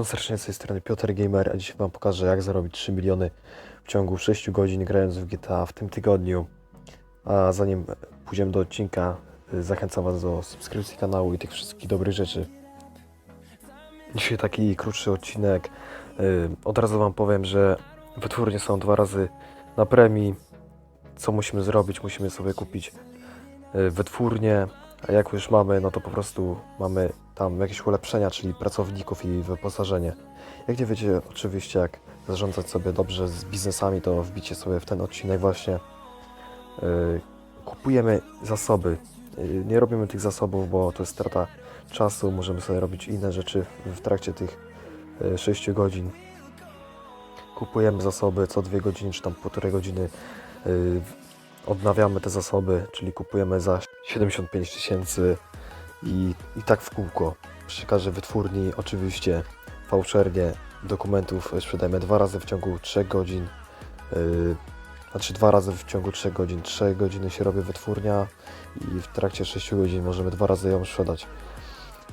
Witam serdecznie z tej strony Piotr Gamer, a dzisiaj Wam pokażę jak zarobić 3 miliony w ciągu 6 godzin grając w GTA w tym tygodniu. A zanim pójdziemy do odcinka, y, zachęcam Was do subskrypcji kanału i tych wszystkich dobrych rzeczy. Dzisiaj taki krótszy odcinek. Y, Od razu Wam powiem, że wytwórnie są dwa razy na premii. Co musimy zrobić? Musimy sobie kupić y, wytwórnię, a jak już mamy, no to po prostu mamy tam jakieś ulepszenia, czyli pracowników i wyposażenie. Jak nie wiecie oczywiście jak zarządzać sobie dobrze z biznesami, to wbicie sobie w ten odcinek właśnie. Yy, kupujemy zasoby. Yy, nie robimy tych zasobów, bo to jest strata czasu. Możemy sobie robić inne rzeczy w trakcie tych 6 godzin. Kupujemy zasoby co dwie godziny, czy tam półtorej godziny. Yy, odnawiamy te zasoby, czyli kupujemy za 75 tysięcy i, i tak w kółko. Przy każdej wytwórni oczywiście fałszernie dokumentów sprzedajemy dwa razy w ciągu 3 godzin. Yy, znaczy dwa razy w ciągu 3 godzin. 3 godziny się robi wytwórnia i w trakcie 6 godzin możemy dwa razy ją sprzedać.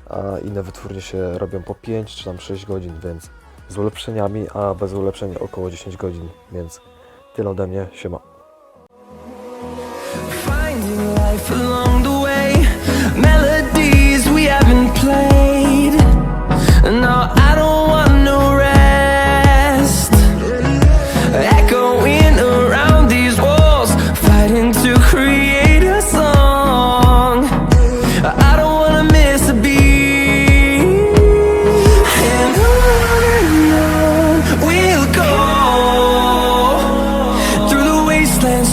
A inne wytwórnie się robią po 5 czy tam 6 godzin, więc z ulepszeniami, a bez ulepszeń około 10 godzin, więc tyle ode mnie, siema. Along the way, melodies we haven't played. No, I don't want no rest. Echoing around these walls, fighting to